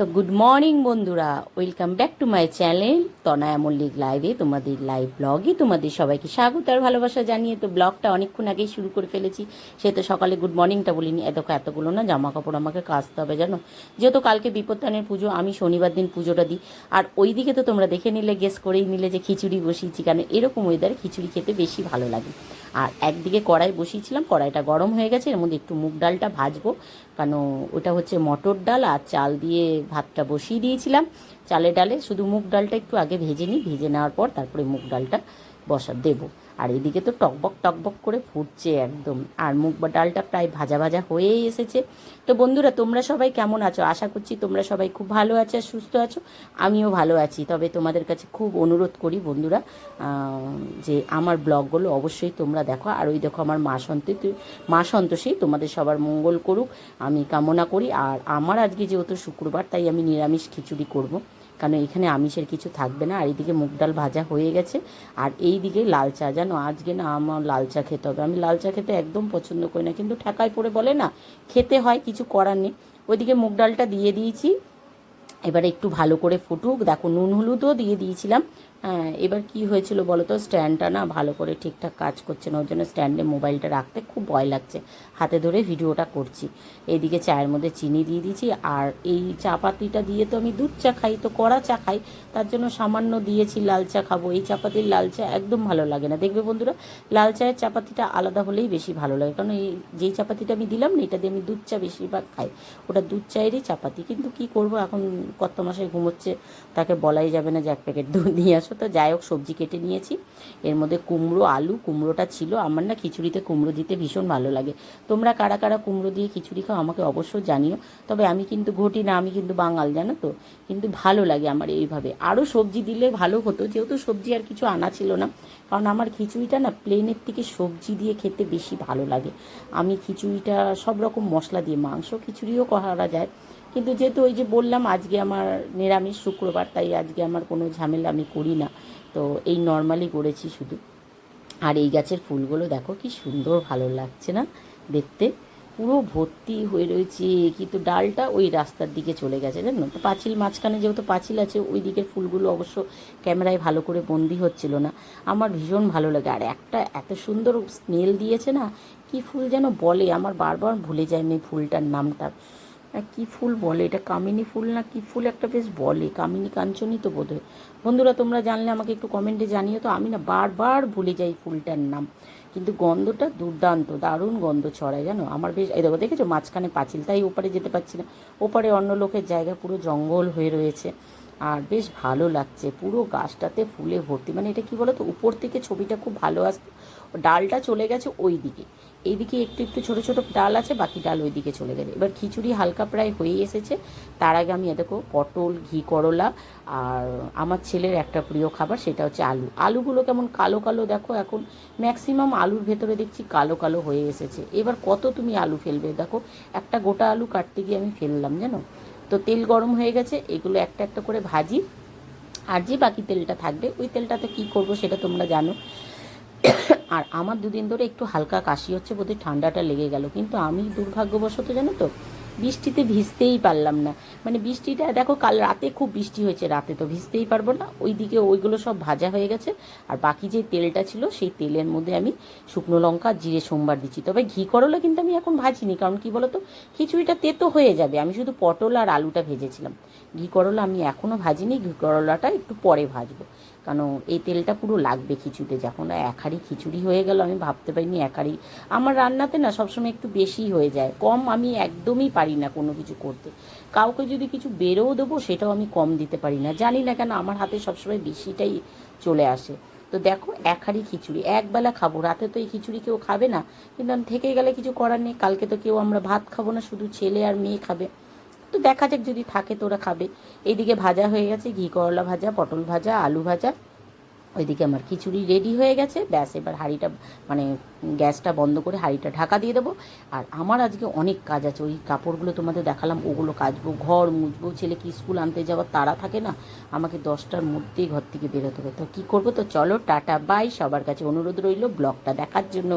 তো good morning বন্ধুরা। Welcome back to my channel Tanaya Mallik লাইভে তোমাদের লাইভ ব্লগে তোমাদের সবাইকে স্বাগত আর ভালোবাসা জানিয়ে তো ব্লগটা অনেকক্ষণ আগেই শুরু করে ফেলেছি। সে তো সকালে গুড মর্নিংটা বলিনি। এত এতগুলো না জামা কাপড় আমাকে কাচতে হবে, জানো? যেহেতু কালকে বিপত্তানের পুজো, আমি শনিবার দিন পুজোটা দিই। আর ওই দিকে তো তোমরা দেখে নিলে গেস করেই নিলে যে খিচুড়ি বসিয়েছি, কারণ এরকম ওয়েদারে খিচুড়ি খেতে বেশি ভালো লাগে। আর একদিকে কড়াই বসিয়েছিলাম, কড়াইটা গরম হয়ে গেছে, এর মধ্যে একটু মুগ ডালটা ভাজবো। কারণ ওটা হচ্ছে মটর ডাল আর চাল দিয়ে ভাতটা বসিয়ে দিয়েছিলাম। চালে ডালে শুধু মুগ ডালটা একটু আগে ভেজে নিই। ভেজে নেওয়ার পর তারপরে মুগ ডালটা বসা, দেবো। আর এদিকে তো টকবক টকবক করে ফুটছে একদম। আর মুগ বা ডালটা প্রায় ভাজা ভাজা হয়েই এসেছে। তো বন্ধুরা, তোমরা সবাই কেমন আছো? আশা করছি তোমরা সবাই খুব ভালো আছো আর সুস্থ আছো। আমিও ভালো আছি। তবে তোমাদের কাছে খুব অনুরোধ করি বন্ধুরা যে আমার ব্লগগুলো অবশ্যই তোমরা দেখো। আর ওই দেখো আমার মা সন্তোষী মা সন্তোষী তোমাদের সবার মঙ্গল করুক। আমি কামনা করি। আর আমার আজকে যেহেতু শুক্রবার, তাই আমি নিরামিষ খিচুড়ি করব। কারণ এখানে আমিষের কিছু থাকবে না, আর এইদিকে মুগ ডাল ভাজা হয়ে গেছে, আর এই দিকে লাল চা। জানো, আজকে না আমার লাল চা খেতে হবে। আমি লাল চা খেতে একদম পছন্দ করি না, কিন্তু ঠেকায় পড়ে বলে না, খেতে হয়, কিছু করার নেই। ওইদিকে মুগ ডালটা দিয়ে দিয়েছি। এবারে একটু ভালো করে ফুটুক। দেখো, নুন হলুদও দিয়ে দিয়েছিলাম। হ্যাঁ এবার কি হয়েছিল বলো তো স্ট্যান্ডটা না ভালো করে ঠিকঠাক কাজ করছে না, ওর জন্য স্ট্যান্ডে মোবাইলটা রাখতে খুব ভয় লাগছে। হাতে ধরে ভিডিওটা করছি। এইদিকে চায়ের মধ্যে চিনি দিয়ে দিয়েছি, আর এই চা পাতিটা দিয়ে তো আমি দুধ চা খাই, তো কড়া চা খাই, তার জন্য সামান্য দিয়েছি লাল চা খাব। এই চাপাতির লাল চা একদম ভালো লাগে না। দেখবে বন্ধুরা, লাল চায়ের চাপাতিটা আলাদা হলেই বেশি ভালো লাগে। কারণ এই যেই চাপাতিটা আমি দিলাম না, এটা দিয়ে আমি দুধ চা বেশিরভাগ খাই। ওটা দুধ চায়েরই চাপাতি। কিন্তু কি করব? এখন কত মাসে ঘুমোচ্ছে, তাকে বলাই যাবে না যে এক প্যাকেট দুধ নিয়ে আসো তো যাই হোক, সবজি কেটে নিয়েছি। এর মধ্যে কুমড়ো, আলু, কুমড়োটা ছিল। আমার না খিচুড়িতে কুমড়ো দিতে ভীষণ ভালো লাগে। তোমরা কারা কারা কুমড়ো দিয়ে খিচুড়ি খাও আমাকে অবশ্যই জানিও। তবে আমি কিন্তু ঘটি না, আমি কিন্তু বাঙাল, জানো তো? কিন্তু ভালো লাগে আমার এইভাবে। আরও সবজি দিলে ভালো হতো, যেহেতু সবজি আর কিছু আনা ছিল না। কারণ আমার খিচুড়িটা না প্লেনের থেকে সবজি দিয়ে খেতে বেশি ভালো লাগে। আমি খিচুড়িটা সব রকম মশলা দিয়ে, মাংস খিচুড়িও করা যায়। কিন্তু যেহেতু ওই যে বললাম, আজকে আমার নিরামিষ শুক্রবার, তাই আজকে আমার কোনো ঝামেলা আমি করি না। তো এই নর্মালি করেছি শুধু। আর এই গাছের ফুলগুলো দেখো কি সুন্দর ভালো লাগছে না দেখতে। পুরো ভর্তি হয়ে রয়েছে, কিন্তু ডালটা ওই রাস্তার দিকে চলে গেছে, জানো? তো পাঁচিল মাঝখানে যেহেতু পাঁচিল আছে, ওই দিকের ফুলগুলো অবশ্য ক্যামেরায় ভালো করে বন্দি হচ্ছিল না। আমার ভীষণ ভালো লাগে। আর একটা এত সুন্দর স্মেল দিয়েছে না, কি ফুল যেন বলে, আমার বারবার ভুলে যায় আমি ফুলটার নামটা। কি ফুল বলে? এটা কামিনী ফুল না কি ফুল? একটা বেশ বলে। কামিনী কাঞ্চনই তো বোধ বন্ধুরা, তোমরা জানলে আমাকে একটু কমেন্টে জানিও তো। আমি না বারবার ভুলে যাই ফুলটার নাম। কিন্তু গন্ধটা দুর্দান্ত, দারুণ গন্ধ ছড়ায়, জানো? আমার বেশ, এই দেখো, দেখেছ? মাঝখানে পাঁচিল, তাই ওপারে যেতে পারছি না। ওপারে অন্য লোকের জায়গা পুরো জঙ্গল হয়ে রয়েছে। আর বেশ ভালো লাগছে। পুরো গাছটাতে ফুলে ভর্তি। মানে এটা কি বলতো? উপর থেকে ছবিটা খুব ভালো আসতো ডালটা চলে গেছে ওই দিকে। এইদিকে একটু একটু ছোট ছোট ডাল আছে, বাকি ডাল ওই দিকে চলে গেছে। এবার খিচুড়ি হালকা প্রায় হয়ে এসেছে। তার আগে আমি দেখো, পটল, ঘি, করলা আর আমার ছেলের একটা প্রিয় খাবার, সেটা হচ্ছে আলু। আলুগুলো কেমন কালো কালো দেখো এখন। ম্যাক্সিমাম আলুর ভেতরে দেখছি কালো কালো হয়ে এসেছে। এবার কত তুমি আলু ফেলবে? দেখো, একটা গোটা আলু কাটতে গিয়ে আমি ফেললাম, জানো? তো তেল গরম হয়ে গেছে, এগুলো একটা একটা করে ভাজি। আর যে বাকি তেলটা থাকবে, ওই তেলটাতে কি করব সেটা তোমরা জানো। আর আমার দুদিন ধরে একটু হালকা কাশি হচ্ছে, বোধহয় ঠান্ডাটা লেগে গেল। কিন্তু আমি দুর্ভাগ্যবশত, জানো তো বৃষ্টিতে ভিজতেই পারলাম না। মানে বৃষ্টিটা, দেখো, কাল রাতে খুব বৃষ্টি হয়েছে, রাতে তো ভিজতেই পারব না। ওইদিকে ওইগুলো সব ভাজা হয়ে গেছে। আর বাকি যে তেলটা ছিল, সেই তেলের মধ্যে আমি শুকনো লঙ্কা, জিরে, সোমবার দিচ্ছি। তবে ঘি করলা কিন্তু আমি এখন ভাজিনি, কারণ কি বলতো, খিচুড়িটা তেতো হয়ে যাবে। আমি শুধু পটল আর আলুটা ভেজেছিলাম। ঘি করলা আমি এখনও ভাজিনি, ঘি করলাটা একটু পরে ভাজবো। কারণ এই তেলটা পুরো লাগবে খিচুড়িতে, যখন এক হাঁড়ি খিচুড়ি হয়ে গেল, আমি ভাবতে পারিনি এক হাঁড়ি। আমার রান্নাতে না সবসময় একটু বেশি হয়ে যায়। কম আমি একদমই পারি না কোনো কিছু করতে। কাউকে যদি কিছু বেরোও দেবো, সেটাও আমি কম দিতে পারি না। জানি না কেন, আমার হাতে সবসময় বেশিটাই চলে আসে। তো দেখো, এক হাঁড়ি খিচুড়ি। একবেলা খাব। রাতে তো এই খিচুড়ি কেউ খাবে না। কিন্তু আমি থেকে গেলে কিছু করার নেই। কালকে তো কেউ আমরা ভাত খাব না, শুধু ছেলে আর মেয়ে খাবে। তো দেখা যাক যদি থাকে তোরা খাবে। এইদিকে ভাজা হয়ে গেছে। ঘি করলা ভাজা, পটল ভাজা, আলু ভাজা। ওইদিকে আমার খিচুড়ি রেডি হয়ে গেছে। ব্যাস, এবার হাঁড়িটা মানে গ্যাসটা বন্ধ করে হাঁড়িটা ঢাকা দিয়ে দেবো। আর আমার আজকে অনেক কাজ আছে। ওই কাপড়গুলো তোমাদের দেখালাম, ওগুলো কাচবো, ঘর মুছবো ছেলেকে স্কুল আনতে যাওয়ার তারা থাকে না? আমাকে দশটার মধ্যেই ঘর থেকে বেরোতে হবে। তো কী করব? তো চলো, টাটা বাই সবার কাছে অনুরোধ রইল, ব্লগটা দেখার জন্য।